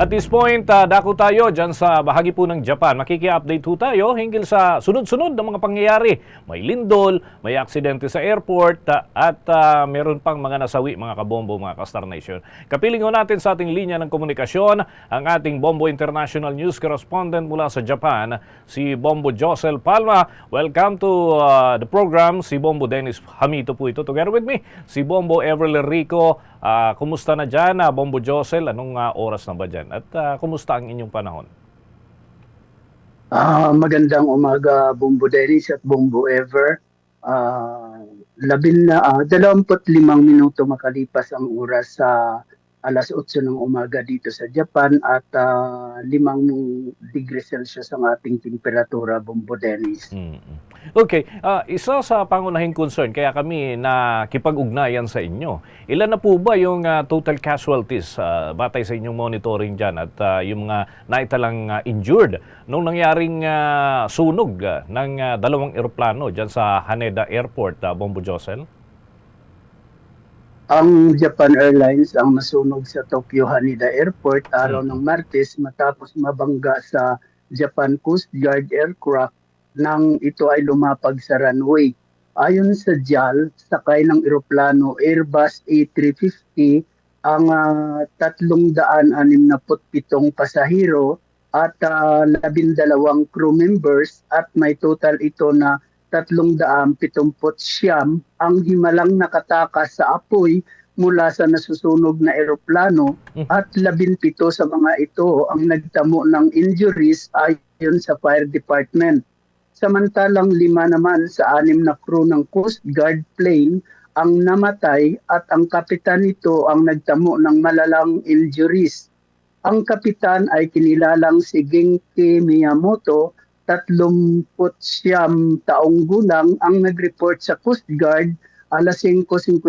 At this point, ah, dako tayo dyan sa bahagi po ng Japan. Makiki-update po tayo hinggil sa sunod-sunod na mga pangyayari. May lindol, may aksidente sa airport, ah, at ah, meron pang mga nasawi, mga kabombo, mga ka-Star Nation. Kapiling natin sa ating linya ng komunikasyon ang ating Bombo International News correspondent mula sa Japan, si Bombo Josel Palma. Welcome to ah, the program. Si Bombo Dennis Hamito po ito. Together with me, si Bombo Everly Rico. Ah, kumusta na dyan, ah, Bombo Josel? Anong ah, oras na ba dyan? At ah, kumusta ang inyong panahon? Ah, magandang umaga, Bumbo Dennis at Bumbo Ever. Ah, labin na, ah, 25 minuto makalipas ang oras sa alas 8 ng umaga dito sa Japan at ah, 5 degrees Celsius ang ating temperatura, Bumbo Dennis. Mm-mm. Okay, ah, isa sa pangunahing concern kaya kami nakipag-ugnayan sa inyo. Ilan na po ba yung ah, total casualties ah, batay sa inyong monitoring dyan at ah, yung mga naitalang ah, injured nung nangyaring ah, sunog ah, ng ah, dalawang eroplano dyan sa Haneda Airport, ah, Bombo Josel? Ang Japan Airlines ang nasunog sa Tokyo Haneda Airport araw ng Martes matapos mabangga sa Japan Coast Guard aircraft nang ito ay lumapag sa runway. Ayon sa JAL, sakay ng eroplano Airbus A350 ang ah, 367 pasahero at ah, 12 crew members at may total ito na 379 ang himalang nakatakas sa apoy mula sa nasusunog na eroplano Mhm. at 17 sa mga ito ang nagtamo ng injuries ayon sa fire department. Samantalang lima naman sa anim na crew ng Coast Guard plane ang namatay at ang kapitan nito ang nagtamo ng malalang injuries. Ang kapitan ay kinilalang si Genki Miyamoto, 39 taong gulang ang nag-report sa Coast Guard alas 5.55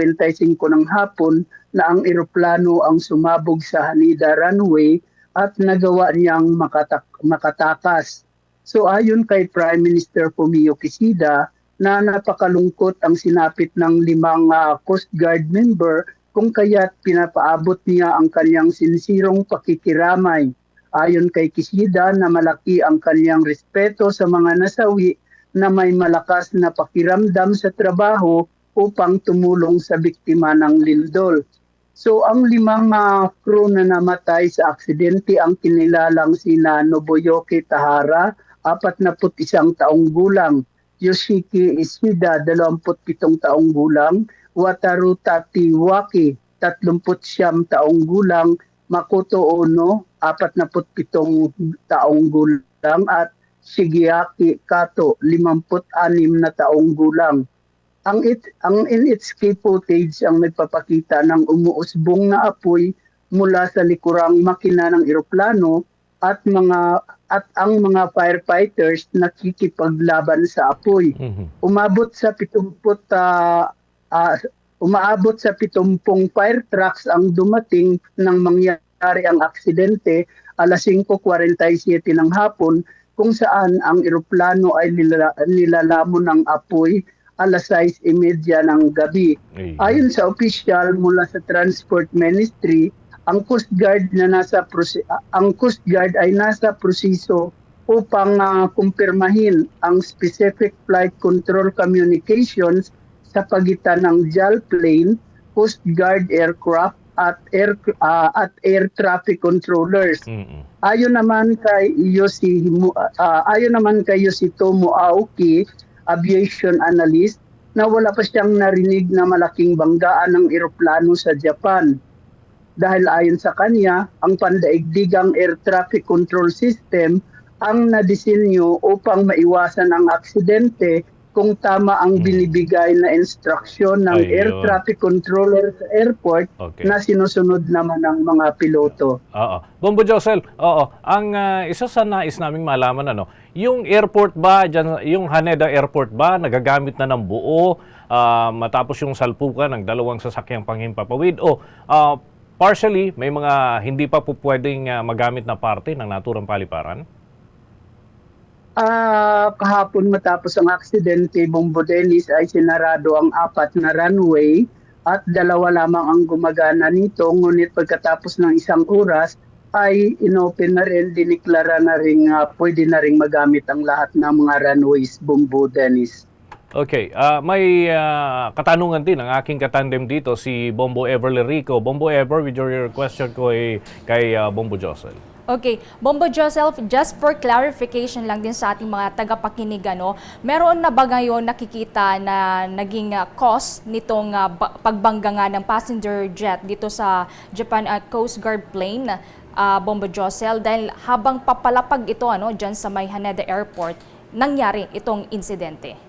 ng hapon na ang eroplano ang sumabog sa Haneda runway at nagawa niyang makatak- makatakas. So ayon kay Prime Minister Fumio Kishida na napakalungkot ang sinapit ng limang ah, Coast Guard member kung kaya't pinapaabot niya ang kanyang sinsirong pakikiramay. Ayon kay Kishida na malaki ang kanyang respeto sa mga nasawi na may malakas na pakiramdam sa trabaho upang tumulong sa biktima ng lindol. So ang limang ah, crew na namatay sa aksidente ang kinilalang sina Nobuyoki Tahara, 41 taong gulang, Yoshiki Ishida, 27 taong gulang, Wataru Tatiwaki, 39 taong gulang, Makoto Ono, 47 taong gulang at Shigeaki Kato, 56 na taong gulang. Ang it ang in its key footage ang nagpapakita ng umuusbong na apoy mula sa likurang makina ng eroplano at mga at ang mga firefighters nakikipaglaban sa apoy Mhm. umabot sa 70 ah, ah, umaabot sa 70 fire trucks ang dumating nang mangyari ang aksidente alas 5:47 ng hapon kung saan ang eroplano ay nilala, nilalamon ng apoy alas 6:30 ng gabi. Ayon sa opisyal mula sa Transport Ministry, ang Coast Guard na nasa ang Coast Guard ay nasa proseso upang ah, kumpirmahin ang specific flight control communications sa pagitan ng JAL plane, Coast Guard aircraft at air ah, at air traffic controllers. Mm-mm. Ayon naman kay Yoshi ah, ayon naman kay Yoshitomo Aoki, aviation analyst, na wala pa siyang narinig na malaking banggaan ng eroplano sa Japan. Dahil ayon sa kanya, ang pandaigdigang air traffic control system ang nadisenyo upang maiwasan ang aksidente kung tama ang Hmm. binibigay na instruksyon ng Ayun. air traffic controller sa airport Okay. na sinusunod naman ng mga piloto. Oo. Bombo Josel, oo. Ang ah, isa sa nais naming malaman, ano, yung airport ba, dyan, yung Haneda Airport ba, nagagamit na ng buo ah, matapos yung salpukan ng dalawang sasakyang panghimpapawid o ah, partially may mga hindi pa po pwedeng ah, magamit na parte ng naturang paliparan? Ah, kahapon matapos ang aksidente, Bombo Dennis ay sinarado ang apat na runway at dalawa lamang ang gumagana nito. Ngunit pagkatapos ng isang oras, ay inopen na rin, diniklara na rin, ah, pwede na rin magamit ang lahat ng mga runways, Bumbo, Dennis. Okay, ah, may ah, katanungan din ang aking katandem dito si Bombo Ever Lerico. Bombo Ever, with your question ko ay kay ah, Bombo Josel. Okay, Bombo Joseph, just for clarification lang din sa ating mga tagapakinig, ano, meron na ba ngayon nakikita na naging uh, cost nitong uh, ba- pagbangga nga ng passenger jet dito sa Japan uh, Coast Guard plane, uh, Bombo Joseph, dahil habang papalapag ito ano, dyan sa may Haneda Airport, nangyari itong insidente?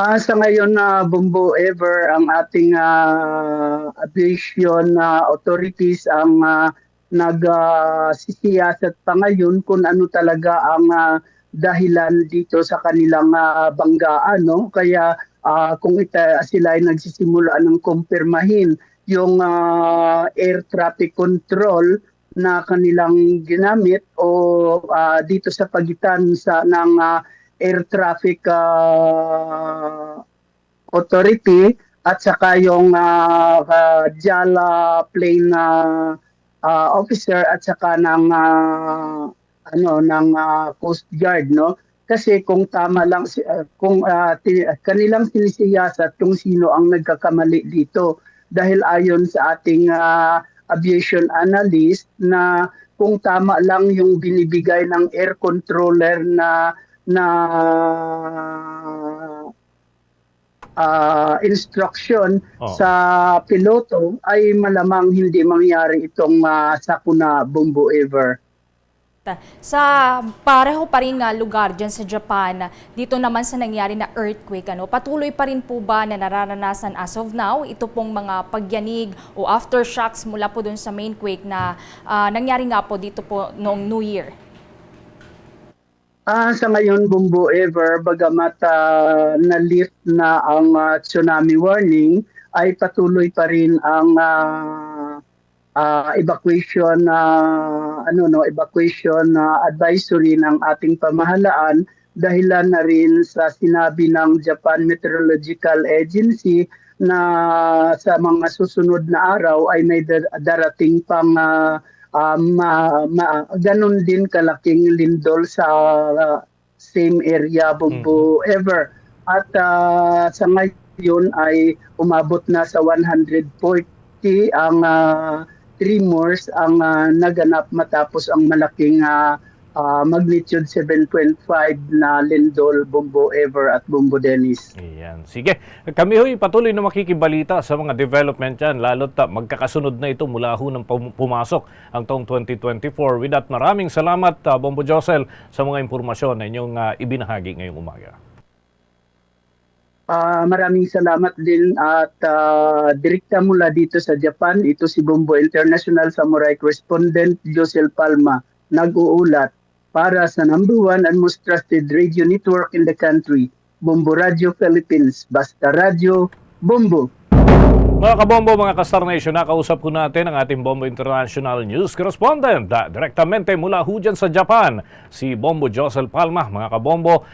Ah, sa ngayon na Bumbo Ever, ang ating ah, aviation ah, authorities ang uh, nagsisiyasat pa ngayon kung ano talaga ang ah, dahilan dito sa kanilang ah, banggaan. No? Kaya ah, kung ita, sila ay nagsisimula ng kumpirmahin yung ah, air traffic control na kanilang ginamit o ah, dito sa pagitan sa ng ah, air traffic ah, authority at saka yung ah, ah, JALA plane ah, ah, officer at saka ng ah, ano ng ah, Coast Guard no? Kasi kung tama lang si- ah, kung ah, ti- kanilang sinisiyasat kung sino ang nagkakamali dito. Dahil ayon sa ating ah, aviation analyst na kung tama lang yung binibigay ng air controller na na ah, instruction Oh. sa piloto ay malamang hindi mangyari itong uh, sakuna Bumbo Ever. Sa pareho pa rin nga lugar dyan sa Japan, dito naman sa nangyari na earthquake, ano, patuloy pa rin po ba na nararanasan as of now ito pong mga pagyanig o aftershocks mula po dun sa main quake na ah, nangyari nga po dito po noong New Year? Ah, sa ngayon Bumbo Ever, bagamat ah, na-lift na ang ah, tsunami warning, ay patuloy pa rin ang ah, ah, evacuation ah, ano no, evacuation ah, advisory ng ating pamahalaan dahilan na rin sa sinabi ng Japan Meteorological Agency na sa mga susunod na araw ay may dar- darating pang ah, ah, ma, ma, ganun din kalaking lindol sa ah, same area Bumbu ever. At ah, sa ngayon ay umabot na sa 140 ang ah, tremors ang ah, naganap matapos ang malaking ah, ah, magnitude 7.5 na lindol Bumbu ever at Bumbu Dennis. Iyan. Sige, kami ho'y patuloy na makikibalita sa mga development yan, lalo't uh, magkakasunod na ito mula ho ng pum- pumasok ang taong 2024. With that, maraming salamat, uh, Bombo Josel, sa mga impormasyon na inyong uh, ibinahagi ngayong umaga. Ah, maraming salamat din at ah, direkta mula dito sa Japan, ito si Bumbo International Samurai Correspondent Josel Palma nag-uulat para sa number one and most trusted radio network in the country, Bumbo Radio Philippines, Basta Radio, Bumbo. Mga kabombo, mga kastar nation, nakausap ko natin ang ating Bombo International News Correspondent, direktamente mula ho dyan sa Japan, si Bombo Josel Palma. Mga kabombo,